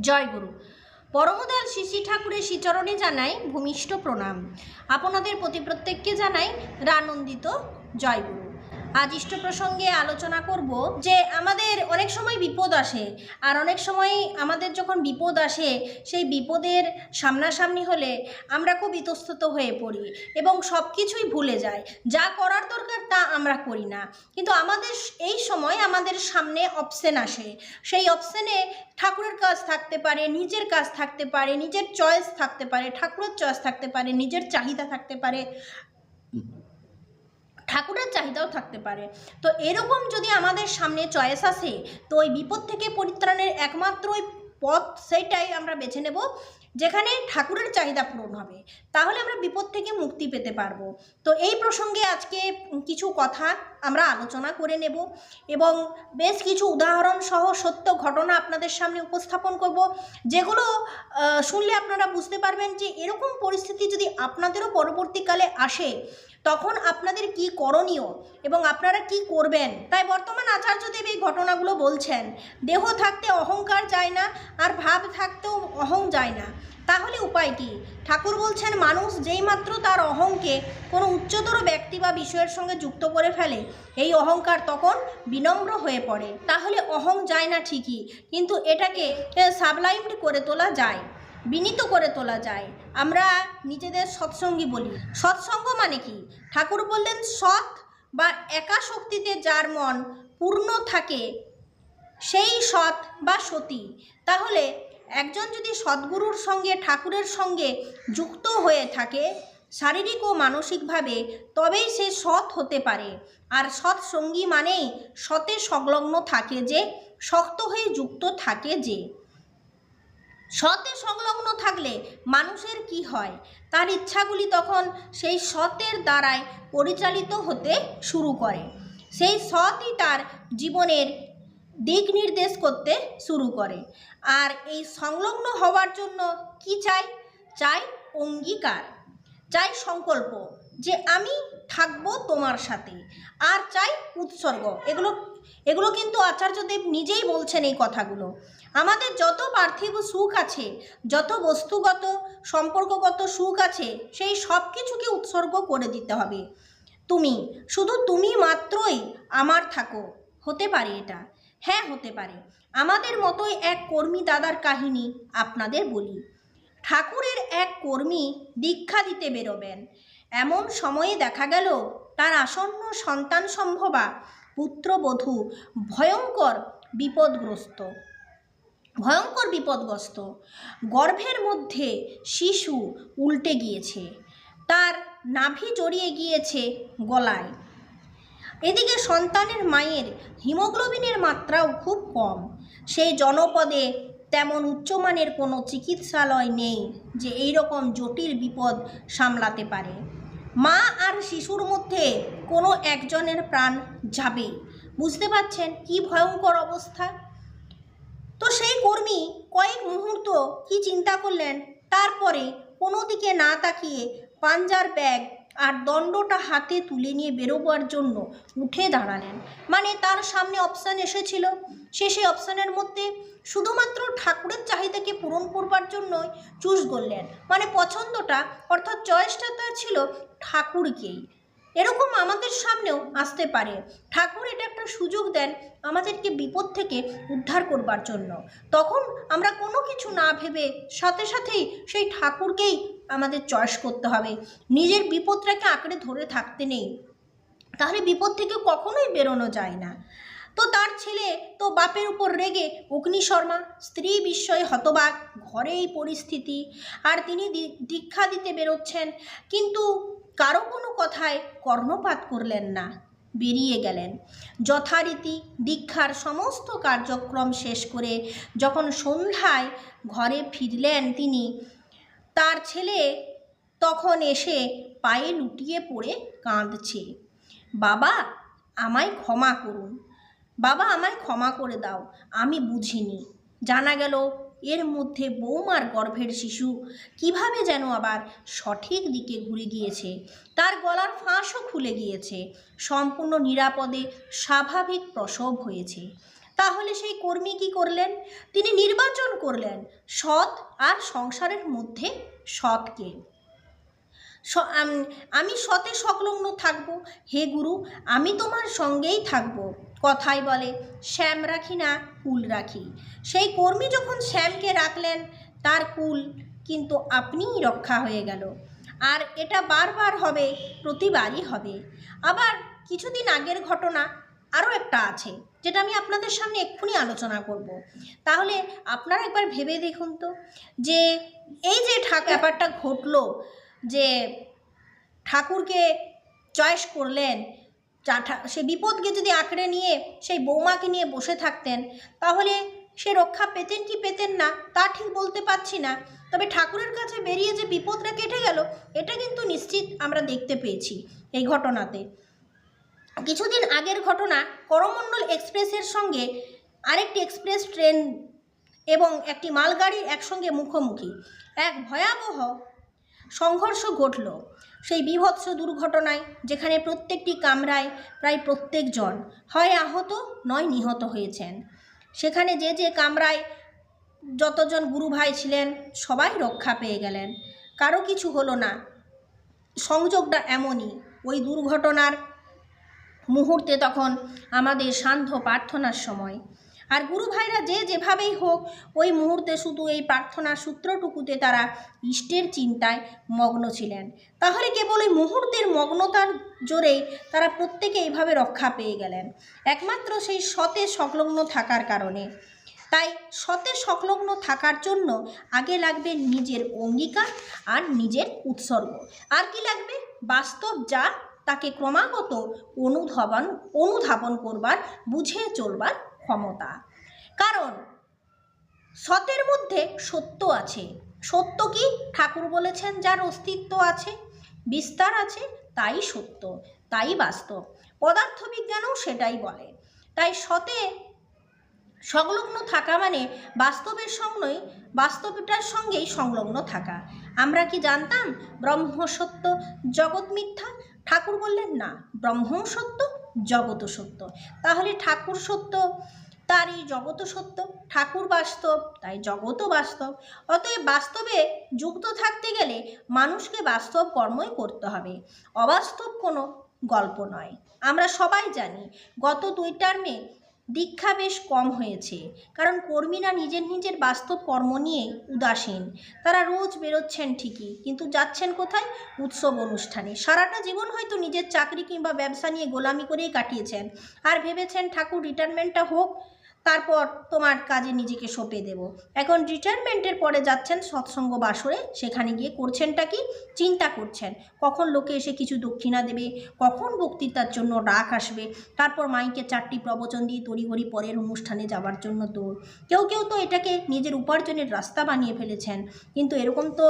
জয় গুরু। শ্রী শ্রী ঠাকুরের শ্রীচরণে জানাই ভূমিষ্ঠ প্রণাম। আপনাদের প্রতি প্রত্যেককে জানাই রানন্দিত জয় গুরু। আজ ইষ্ট প্রসঙ্গে আলোচনা করব যে আমাদের অনেক সময় বিপদ আসে, আর অনেক সময় আমাদের যখন বিপদ আসে, সেই বিপদের সামনাসামনি হলে আমরা খুব ইতস্তত হয়ে পড়ি এবং সব কিছুই ভুলে যাই। যা করার দরকার তা আমরা করি না। কিন্তু আমাদের এই সময় আমাদের সামনে অপশন আসে। সেই অপশনে ঠাকুরের কাজ থাকতে পারে, নিজের কাজ থাকতে পারে, নিজের চয়েস থাকতে পারে, ঠাকুরের চয়েস থাকতে পারে, নিজের চাহিদা থাকতে পারে। ঠাকুরের চাহিদাও থাকতে পারে। তো এরকম যদি আমাদের সামনে চয়েস আসে, তো ওই বিপদ থেকে পরিত্রাণের একমাত্র ওই পথ সেইটাই আমরা বেছে নেব। যেখানে ঠাকুরের চাহিদা পূরণ হবে, তাহলে আমরা বিপদ থেকে মুক্তি পেতে পারব। তো এই প্রসঙ্গে আজকে কিছু কথা আমরা আলোচনা করে নেব এবং বেশ কিছু উদাহরণ সহ সত্য ঘটনা আপনাদের সামনে উপস্থাপন করব, যেগুলো শুনলে আপনারা বুঝতে পারবেন যে এরকম পরিস্থিতি যদি আপনাদেরও পরবর্তীকালে আসে, তখন আপনাদের কি করণীয় এবং আপনারা কি করবেন? তাই বর্তমান আচার্যদেব এই ঘটনাগুলো বলছেন, দেহ থাকতে অহংকার যায় না আর ভাব থাকতেও অহং যায় না। তাহলে উপায় কি? ঠাকুর বলছেন, মানুষ যেই মাত্র তার অহংকে কোনো উচ্চতর ব্যক্তি বা বিষয়ের সঙ্গে যুক্ত করে ফেলে, এই অহংকার তখন বিনম্র হয়ে পড়ে। তাহলে অহং যায় না ঠিকই, কিন্তু এটাকে সাবলাইমড করে তোলা যায়, বিনীত করে তোলা যায়। আমরা নিজেদের সৎসঙ্গী বলি। সৎসঙ্গ মানে কি? ঠাকুর বললেন, সৎ বা একা শক্তিতে যার মন পূর্ণ থাকে, সেই সৎ বা সতী। তাহলে একজন যদি সদ্গুরুর সঙ্গে, ঠাকুরের সঙ্গে যুক্ত হয়ে থাকে শারীরিক ও মানসিকভাবে, তবেই সে সৎ হতে পারে। আর সৎ সঙ্গী মানেই সতে সংলগ্ন থাকে যে, শক্ত হয়ে যুক্ত থাকে যে। সতে সংলগ্ন থাকলে মানুষের কি হয়? তার ইচ্ছাগুলি তখন সেই সতের দ্বারাই পরিচালিত হতে শুরু করে। সেই সৎই তার জীবনের দিক নির্দেশ করতে শুরু করে। আর এই সংলগ্ন হওয়ার জন্য কি চাই? চাই অঙ্গীকার, চাই সংকল্প যে আমি থাকব তোমার সাথে। আর চাই উৎসর্গ। এগুলো এগুলো কিন্তু আচার্যদেব নিজেই বলছেন এই কথাগুলো। আমাদের যত পার্থিব সুখ আছে, যত বস্তুগত, সম্পর্কগত সুখ আছে, সেই সব কিছুকে উৎসর্গ করে দিতে হবে। তুমি, শুধু তুমি মাত্রই আমার থাকো। হতে পারে এটা। হ্যাঁ হতে পারে। আমাদের মতোই এক কর্মী দাদার কাহিনী আপনাদের বলি। ঠাকুরের এক কর্মী দীক্ষা দিতে বেরোবেন। এমন সময়ে দেখা গেল, তার আসন্ন সন্তান সম্ভবা পুত্রবধূ ভয়ঙ্কর বিপদগ্রস্ত। ভয়ঙ্কর বিপদগ্রস্ত। গর্ভের মধ্যে শিশু উল্টে গিয়েছে। তার নাভি জড়িয়ে গিয়েছে গলায়। এদিকে সন্তানের মায়ের হিমোগ্লোবিনের মাত্রাও খুব কম। সেই জনপদে তেমন উচ্চমানের কোনো চিকিৎসালয় নেই যে এই রকম জটিল বিপদ সামলাতে পারে। মা আর শিশুর মধ্যে কোনো একজনের প্রাণ যাবে। বুঝতে পারছেন কি ভয়ঙ্কর অবস্থা? তো সেই কর্মী কয়েক মুহূর্ত কি চিন্তা করলেন? তারপরে কোনো দিকে না তাকিয়ে পাঞ্জার ব্যাগ আর দণ্ডটা হাতে তুলে নিয়ে বেরোবার জন্য উঠে দাঁড়ালেন। মানে তার সামনে অপশান এসেছিল। সে সেই অপশানের মধ্যে শুধুমাত্র ঠাকুরের চাহিদাকে পূরণ করবার জন্যই চুজ করলেন। মানে পছন্দটা অর্থাৎ চয়েসটা তার ছিল ঠাকুরকেই। এরকম আমাদের সামনেও আসতে পারে। ঠাকুর এটা একটা সুযোগ দেন আমাদেরকে বিপদ থেকে উদ্ধার করবার জন্য। তখন আমরা কোনো কিছু না ভেবে সাথে সাথেই সেই ঠাকুরকেই আমাদের চয়েস করতে হবে। নিজের বিপদটাকে আঁকড়ে ধরে থাকতে নেই। তাহলে বিপদ থেকে কখনোই বেরোনো যায় না। তো তার ছেলে তো বাপের উপর রেগে অগ্নি শর্মা স্ত্রী বিস্ময়ে হতবাক ঘরে এই পরিস্থিতি। আর তিনি দীক্ষা দিতে বেরোচ্ছেন। কিন্তু কারও কোনো কথায় কর্ণপাত করলেন না, বেরিয়ে গেলেন। যথারীতি দীক্ষার সমস্ত কার্যক্রম শেষ করে যখন সন্ধ্যায় ঘরে ফিরলেন তিনি, তার ছেলে তখন এসে পায়ে লুটিয়ে পড়ে কাঁদছে। বাবা, আমায় ক্ষমা করুন। বাবা, আমায় ক্ষমা করে দাও, আমি বুঝিনি। জানা গেল এর মধ্যে বৌমার গর্ভের শিশু। কীভাবে যেন আবার সঠিক দিকে ঘুরে গিয়েছে। তার গলার ফাঁসও খুলে গিয়েছে। সম্পূর্ণ নিরাপদে স্বাভাবিক প্রসব হয়েছে। তাহলে সেই কর্মী কি করলেন? তিনি নির্বাচন করলেন সৎ আর সংসারের মধ্যে সৎকে। আমি সতে সংলগ্ন থাকব। হে গুরু, আমি তোমার সঙ্গেই থাকব। কথাই বলে, শ্যাম রাখি না, কুল রাখি। সেই কর্মী যখন শ্যামকে রাখলেন, তার কুল কিন্তু আপনিই রক্ষা হয়ে গেল। আর এটা বারবার হবে, প্রতিবারই হবে। আবার কিছুদিন আগের ঘটনা আরও একটা আছে, যেটা আমি আপনাদের সামনে এক্ষুনি আলোচনা করব। তাহলে আপনারা একবার ভেবে দেখুন তো, যে এই যে ব্যাপারটা ঘটলো, যে ঠাকুরকে চয়েস করলেন যা- ঠা- সে বিপদকে যদি আঁকড়ে নিয়ে সেই বৌমাকে নিয়ে বসে থাকতেন, তাহলে সে রক্ষা পেতেন কি পেতেন না, তা ঠিক বলতে পারছি না। তবে ঠাকুরের কাছে বেরিয়ে যে বিপদটা কেটে গেল, এটা কিন্তু নিশ্চিত আমরা দেখতে পেয়েছি এই ঘটনাতে। কিছুদিন আগের ঘটনা করমণ্ডল এক্সপ্রেসের সঙ্গে আরেকটি এক্সপ্রেস ট্রেন এবং একটি মালগাড়ির একসঙ্গে মুখোমুখি। এক ভয়াবহ সংঘর্ষ ঘটল। সেই বিভৎস দুর্ঘটনায় যেখানে প্রত্যেকটি কামরায় প্রায় প্রত্যেকজন হয় আহত, নয় নিহত হয়েছেন। সেখানে যে যে কামরায় যতজন গুরু ভাই ছিলেন, সবাই রক্ষা পেয়ে গেলেন। কারও কিছু হলো না। সংযোগটা এমনই। ওই দুর্ঘটনার মুহূর্তে তখন আমাদের সান্ধ্য প্রার্থনার সময়। আর গুরু ভাইরা যে যেভাবেই হোক, ওই মুহূর্তে শুধু এই প্রার্থনার সূত্রটুকুতে তারা ইষ্টের চিন্তায় মগ্ন ছিলেন। তাহলে কেবল ওই মুহূর্তের মগ্নতার জোরেই তারা প্রত্যেকে এইভাবে রক্ষা পেয়ে গেলেন। একমাত্র সেই সতে সংলগ্ন থাকার কারণে। তাই সতে সংলগ্ন থাকার জন্য আগে লাগবে নিজের অঙ্গীকার আর নিজের উৎসর্গ। আর কি লাগবে? বাস্তব যা তাকে ক্রমাগত অনুধাবন অনুধাবন করবার, বুঝে চলবার ক্ষমতা। কারণ সতের মধ্যে সত্য আছে। সত্য কি? ঠাকুর বলেছেন যার অস্তিত্ব আছে, বিস্তার আছে, তাই সত্য, তাই বাস্তব। পদার্থবিজ্ঞানও সেটাই বলে। তাই সতে সংলগ্ন থাকা মানে বাস্তবের সঙ্গেই, বাস্তবটার সঙ্গেই সংলগ্ন থাকা। আমরা কি জানতাম ব্রহ্ম সত্য জগৎ মিথ্যা? ঠাকুর বললেন, না ব্রহ্ম সত্য জগৎ সত্য। তাহলে ঠাকুর সত্য তার এই জগত সত্য, ঠাকুর বাস্তব, তাই জগতও বাস্তব। অতএব বাস্তবে যুক্ত থাকতে গেলে মানুষকে বাস্তব কর্মই করতে হবে। অবাস্তব কোনো গল্প নয়। আমরা সবাই জানি, গত দুই টার্মে দীক্ষা বেশ কম হয়েছে, কারণ কর্মীরা নিজের নিজের বাস্তব কর্ম নিয়ে উদাসীন। তারা রোজ বেরোচ্ছেন ঠিকই, কিন্তু যাচ্ছেন কোথায়? উৎসব অনুষ্ঠানে। সারাটা জীবন হয়তো নিজের চাকরি কিংবা ব্যবসা নিয়ে গোলামি করেই কাটিয়েছেন। আর ভেবেছেন ঠাকুর রিটায়ারমেন্টটা হোক তারপর তোমার কাজে নিজেকে সঁপে দেব। এখন রিটায়ারমেন্টের পরে যাচ্ছেন সৎসঙ্গ বাসরে, সেখানে গিয়ে করছেনটা কি? চিন্তা করছেন। কখন লোকে এসে কিছু দক্ষিণা দেবে? কখন বক্তৃতার জন্য ডাক আসবে? তারপর মাইকে চারটি প্রবচন দিয়ে তড়িঘড়ি পরের অনুষ্ঠানে যাওয়ার জন্য দৌড়। কেউ কেউ তো এটাকে নিজের উপার্জনের রাস্তা বানিয়ে ফেলেছেন। কিন্তু এরকম তো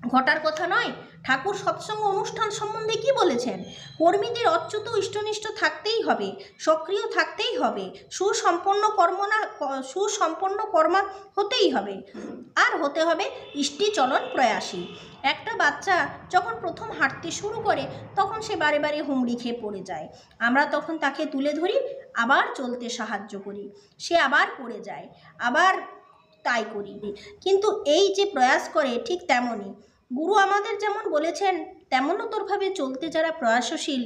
ঘটার কথা নয়, ঠাকুর সৎসঙ্গ অনুষ্ঠান সম্বন্ধে কি বলেছেন? কর্মীদের অচ্যুত ইষ্টনিষ্ঠ থাকতেই হবে, সক্রিয় থাকতেই হবে, সুসম্পন্ন কর্ম না সুসম্পন্ন কর্মা হতেই হবে, আর হতে হবে ইষ্টি চলন প্রয়াসী। একটা বাচ্চা যখন প্রথম হাঁটতে শুরু করে, তখন সে বারে বারে হুমড়ি খেয়ে পড়ে যায়। আমরা তখন তাকে তুলে ধরি, আবার চলতে সাহায্য করি। সে আবার পড়ে যায়, আবার তাই করি। কিন্তু এই যে প্রয়াস করে, ঠিক তেমনই। গুরু আমাদের যেমন বলেছেন তেমনতরভাবে চলতে যারা প্রয়াসশীল,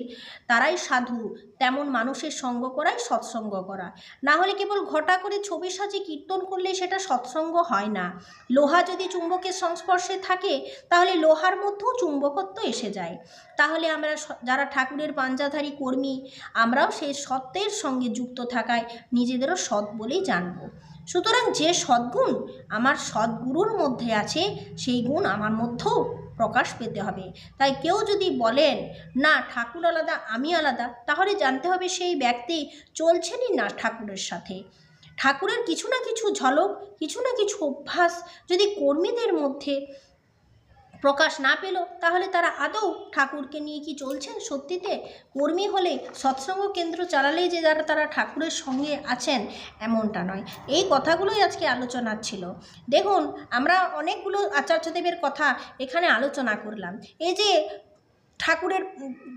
তারাই সাধু। তেমন মানুষের সঙ্গ করাই সৎসঙ্গ করা। না হলে কেবল ঘটা করে ছবি সাজি কীর্তন করলে সেটা সৎসঙ্গ হয় না। লোহা যদি চুম্বকের সংস্পর্শে থাকে, তাহলে লোহার মধ্যেও চুম্বকত্ব এসে যায়। তাহলে আমরা যারা ঠাকুরের পাঞ্জাধারী কর্মী, আমরাও সেই সত্যের সঙ্গে যুক্ত থাকায় নিজেদেরও সৎ বলেই জানব। সুতরাং যে সদ্গুণ আমার সদ্গুরুর মধ্যে আছে, সেই গুণ আমার মধ্যেও প্রকাশ পেতে হবে। তাই কেউ যদি বলেন, না, ঠাকুর আলাদা, আমি আলাদা, তাহলে জানতে হবে সেই ব্যক্তি চলছেনই না ঠাকুরের সাথে। ঠাকুরের কিছু না কিছু ঝলক, কিছু না কিছু অভ্যাস যদি কর্মীদের মধ্যে প্রকাশ না পেল, তাহলে তারা আদৌ ঠাকুরকে নিয়ে কি চলছেন সত্যিতে? কর্মী হলে সৎসঙ্গ কেন্দ্র চালালেই যে যারা তারা ঠাকুরের সঙ্গে আছেন এমনটা নয়। এই কথাগুলোই আজকে আলোচনার ছিল। দেখুন, আমরা অনেকগুলো আচার্যদেবের কথা এখানে আলোচনা করলাম। এই যে ঠাকুরের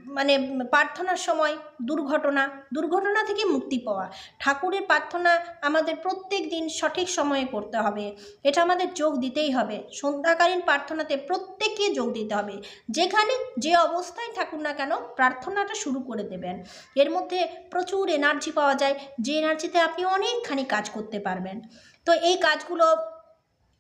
মানে প্রার্থনার সময় দুর্ঘটনা দুর্ঘটনা থেকে মুক্তি পাওয়া। ঠাকুরের প্রার্থনা আমাদের প্রত্যেক দিন সঠিক সময়ে করতে হবে। এটা আমাদের যোগ দিতেই হবে। সন্ধ্যাকালীন প্রার্থনাতে প্রত্যেককে যোগ দিতে হবে। যেখানে যে অবস্থায় থাকুন না কেন প্রার্থনাটা শুরু করে দেবেন। এর মধ্যে প্রচুর এনার্জি পাওয়া যায়। যে এনার্জিতে আপনি অনেকখানি কাজ করতে পারবেন। তো এই কাজগুলো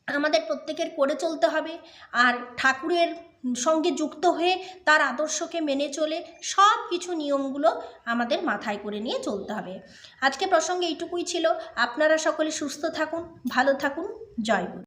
আমাদের প্রত্যেকের করে চলতে হবে। আর ঠাকুরের সঙ্গে যুক্ত হয়ে তার আদর্শকে মেনে চলে সব কিছু নিয়মগুলো আমাদের মাথায় করে নিয়ে চলতে হবে। আজকে প্রসঙ্গে এইটুকুই ছিল। আপনারা সকলে সুস্থ থাকুন, ভালো থাকুন। জয় গুরু।